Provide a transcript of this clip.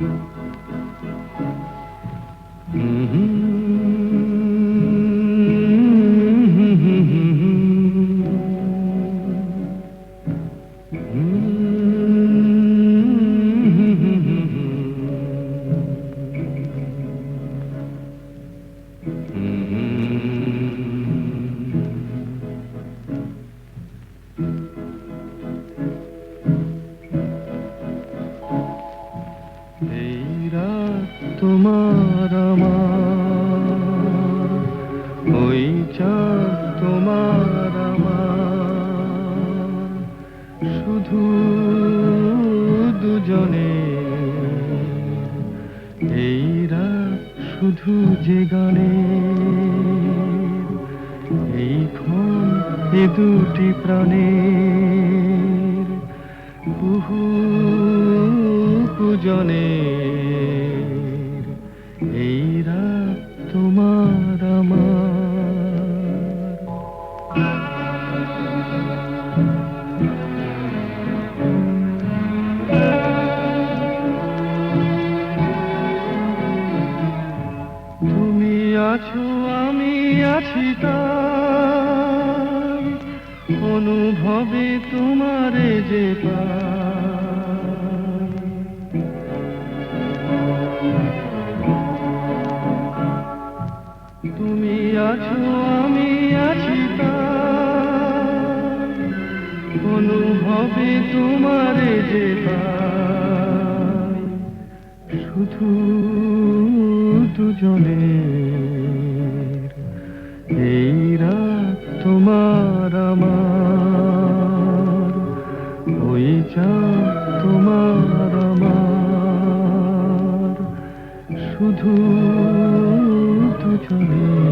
এই তোমার আমার, ওই চাঁদ তোমার আমার, শুধু দুজনে। এই রাত শুধু যে গানে, এই ক্ষণ এ দুটি প্রাণের কুহু পূজনে এই রাত তোমার আমার তুমি আছো আমি আছি তাই অনুভবে তোমারে যে পাই। অনুভবে তোমার যে শুধু দুজনে এই রাত তোমার আমার। ওই যা তোমার আমার। শুধু দুজনে